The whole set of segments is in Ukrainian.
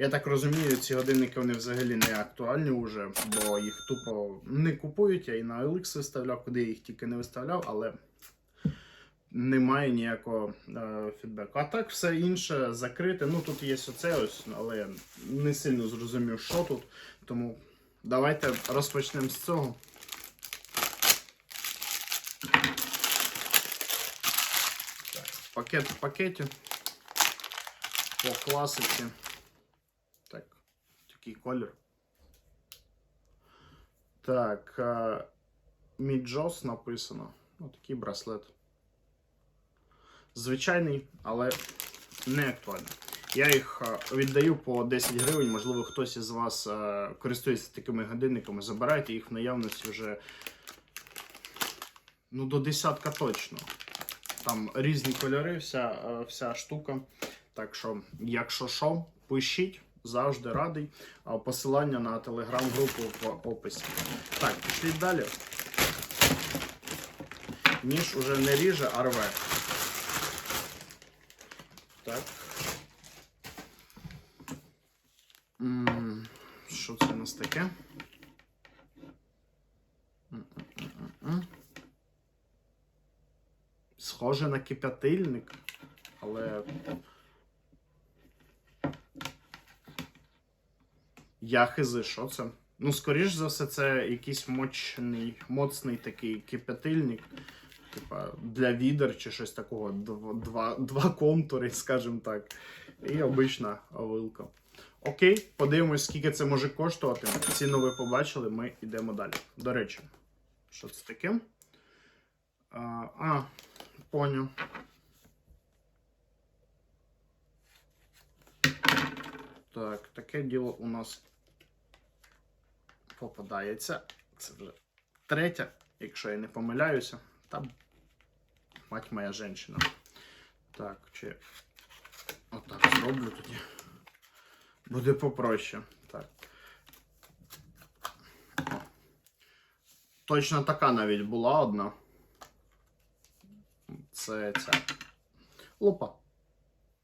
Я так розумію, ці годинники вони взагалі не актуальні вже, бо їх тупо не купують. Я і на OLX виставляв, куди їх тільки не виставляв, але немає ніякого е, фідбеку. А так все інше закрите. Ну тут є оце ось, але я не сильно зрозумів, що тут. Тому давайте розпочнемо з цього. Пакет в пакеті. По класиці. Так, такий колір. Так, е, Міджос написано. Ну, такий браслет. Звичайний, але не актуальний. Я їх е, віддаю по 10 гривень. Можливо, хтось із вас е, користується такими годинниками. Забирайте їх в наявності вже ну, до десятка точно. Там різні кольори, вся, е, вся штука. Так що, якщо що, пишіть, завжди радий. Посилання на телеграм-групу в описі. Так, пішли далі. Ніж уже не ріже, а рве. Так. Що це у нас таке? Схоже на кипятильник, але. Я хизи, що це? Ну, скоріш за все, це якийсь мощний, моцний такий кипятильник. Типа для відер чи щось такого. Два, два контури, скажімо так. І обична вилка. Окей, подивимось, скільки це може коштувати. Ціну ви побачили, ми йдемо далі. До речі, що це таке? А, а поняв. Так, таке діло у нас попадається. Це вже третя, якщо я не помиляюся. Там мать моя жінка. Так, чи отак зроблю тоді. Буде попроще. Так. Точно така навіть була одна. Це ця лупа.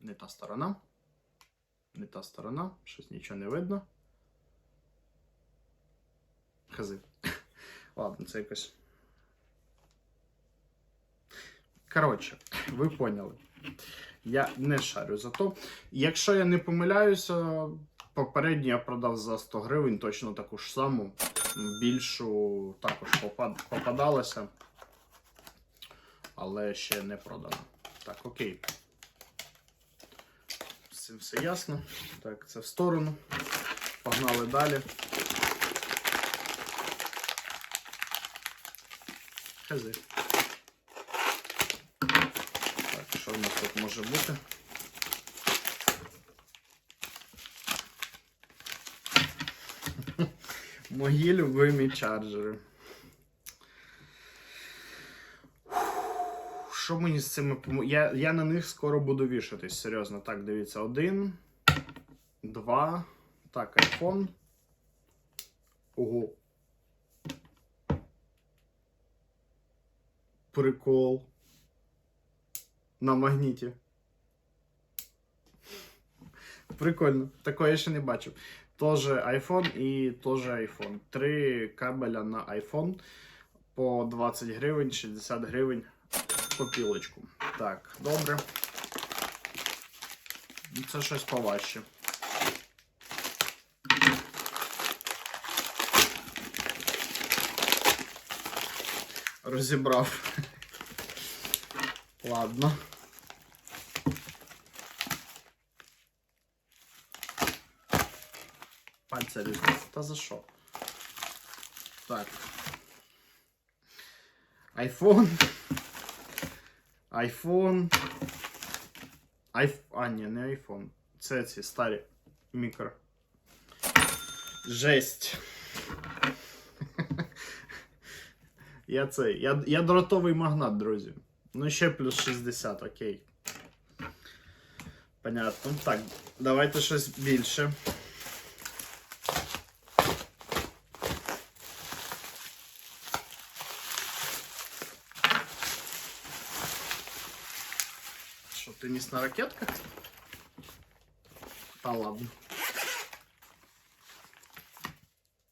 Не та сторона. Не та сторона, щось нічого не видно. Хази. Ладно, це якось. Коротше, ви поняли. Я не шарю за то. Якщо я не помиляюся, попередньо я продав за 100 гривень точно таку ж саму. Більшу також попад... попадалася. Але ще не продано. Так, окей. Цим все ясно. Так, це в сторону. Погнали далі. Хази. Так, що в нас тут може бути? Мої любимі чарджери. Що мені з цими я, я на них скоро буду вішатись, серйозно. Так, дивіться, один, два. Так, iPhone. Ого. Прикол. На магніті. Прикольно. Такого я ще не бачив. Тоже iPhone і тоже iPhone. Три кабеля на iPhone по 20 гривень, 60 гривень копілочку. Так, добре. Ну, Це щось поважче. Розібрав. Ладно. Пальця різно. Та за що? Так. Айфон. Айфон. Айф... А, ні, не айфон. Це ці старі мікро. Жесть. Я цей. Я, я дротовий магнат, друзі. Ну, ще плюс 60, окей. Понятно. Так, давайте щось більше. Что, теннисная ракетка? Да ладно.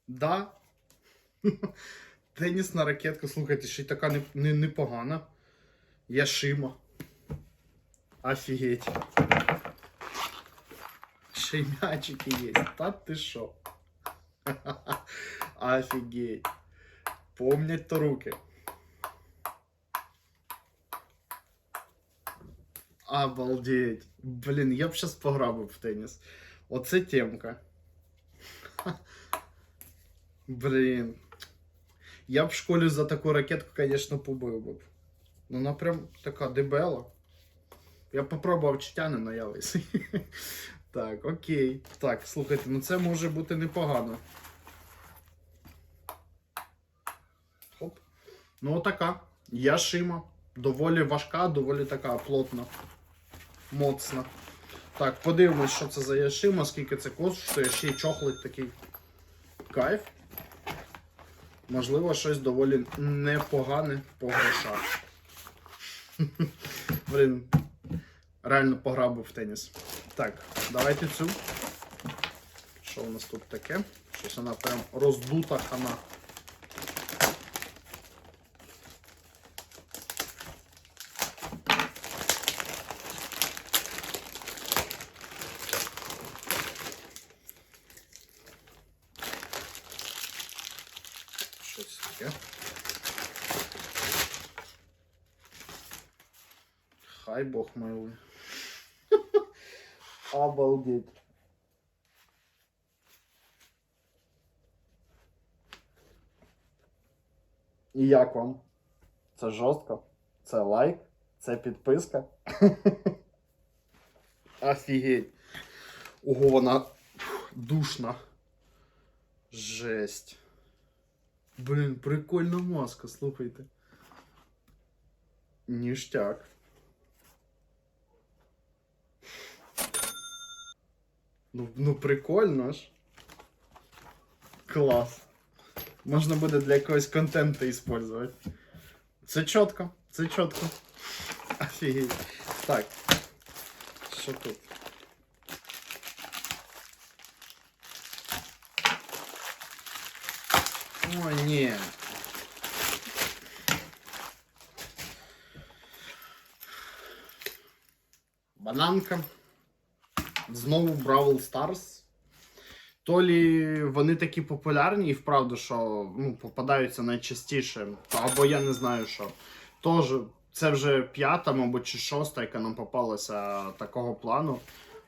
Да. Тенісна ракетка, слухайте, ще й така непогана. Не, не Яшима. Офігеть. Ще й м'ячики є. Та ти шо? Офігеть. Помнять то руки. Обалдеть. Блін, я б щас пограбив в теніс. Оце темка. Блін. Я б в школі за таку ракетку, конечно, побив би. Ну, вона прям така дебела. Я попробував чи тяне на ялись. Так, окей. Так, слухайте, ну це може бути непогано. Хоп. Ну, отака. Яшима. Доволі важка, доволі така плотна. Моцна. Так, подивимось, що це за яшима, скільки це коштує, ще й чохлить такий кайф. Можливо, щось доволі непогане по грошах. Блін, реально пограбив в теніс. Так, давайте цю. Що у нас тут таке? Щось вона прям роздута хана. Що це таке? Хай Бог милує. Обалдеть. І як вам? Це жорстко? Це лайк? Це підписка? Офігеть. Ого, вона душна. Жесть. Блін, прикольна маска, слухайте. Ніштяк. Ну, ну прикольно ж. Клас. Можна буде для якогось контенту использовать. Це чітко, це чітко. Офігеть. Так. Що тут? О, ні. Бананка. Знову Бравл Старс. То лі вони такі популярні і вправду, що ну, попадаються найчастіше. Або я не знаю що. Тож, це вже п'ята, мабуть, чи шоста, яка нам попалася такого плану.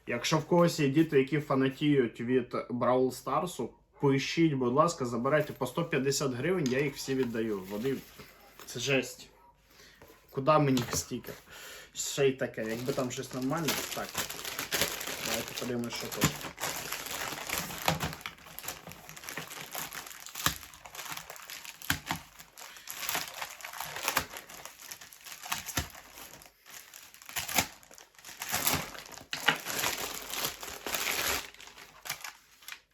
Якщо в когось є діти, які фанатіють від Бравл Старсу, поїщіть, будь ласка, забирайте по 150 гривень, я їх всі віддаю. Вони це жесть. Куди мені стільки? Ще й таке, якби там щось нормальне. Так. Давайте подивимось, що тут.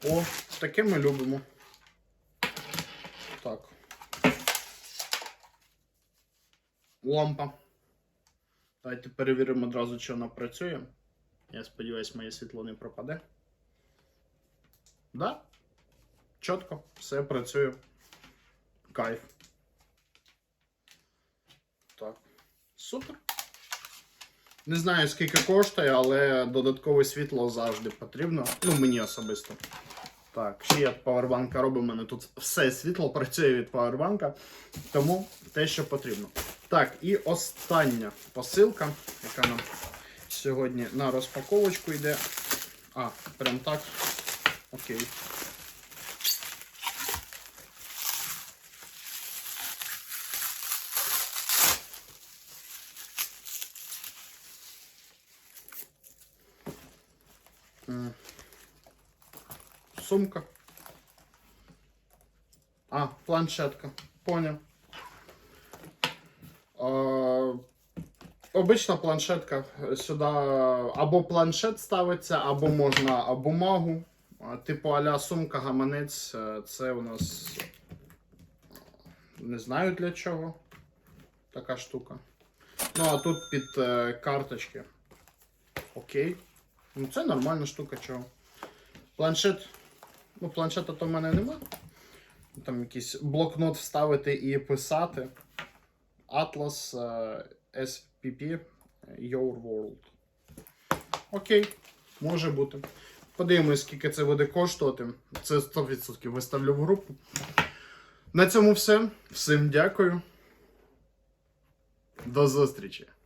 О, таке ми любимо. Так. Лампа. Давайте перевіримо одразу, чи вона працює. Я сподіваюся, моє світло не пропаде. Да? Чітко, все працює. Кайф. Так. Супер. Не знаю, скільки коштує, але додаткове світло завжди потрібно. Ну, мені особисто. Так, ще я павербанка робив, у мене тут все світло працює від павербанка, тому те, що потрібно. Так, і остання посилка, яка нам сьогодні на розпаковочку йде. А, прям так. Окей. М. Сумка. А, планшетка. Понял. А, обична планшетка. Сюди або планшет ставиться, або можна бумагу. Типу аля сумка, гаманець. Е, Це у нас не знаю для чого. Така штука. Ну, а тут під е, карточки. Окей. Ну, це нормальна штука, чого. Планшет. Ну, планшета то в мене нема. Там якийсь блокнот вставити і писати. Atlas е, SPP Your World. Окей, може бути. Подивимось, скільки це буде коштувати. Це 100% виставлю в групу. На цьому все. Всім дякую. До зустрічі!